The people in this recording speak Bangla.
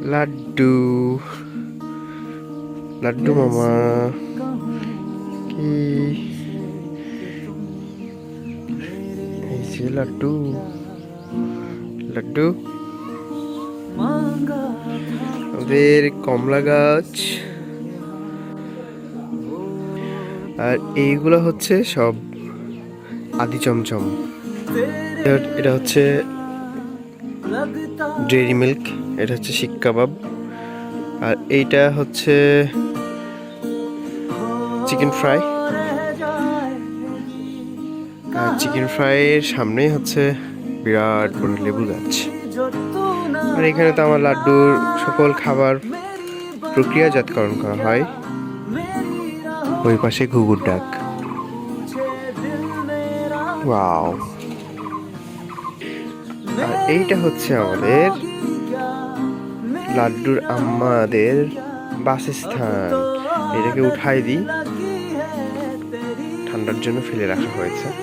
লাড্ডু। লাড্ডু মামা। কি? এই যে লাড্ডু। লাড্ডু। আমাদের কমলা গাছ। আর এইগুলো হচ্ছে সব আদি চমচম। এটা- হচ্ছে ডেয়ারি মিল্ক। এটা হচ্ছে শিক কাবাব। আর এইটা হচ্ছে চিকেন ফ্রাই। আর চিকেন ফ্রাইয়ের সামনেই হচ্ছে বিরাট বড় লেবু গাছ। আর এখানে তো আমার লাড্ডুর সকল খাবার প্রক্রিয়াজাতকরণ করা হয়। ওই পাশে ঘুঘুর ডাক। ওয়াও। আর এইটা হচ্ছে আমাদের লাড্ডুর আমাদের বাসস্থান। এটাকে উঠাই দিই। ঠান্ডার জন্য ফেলে রাখা হয়েছে।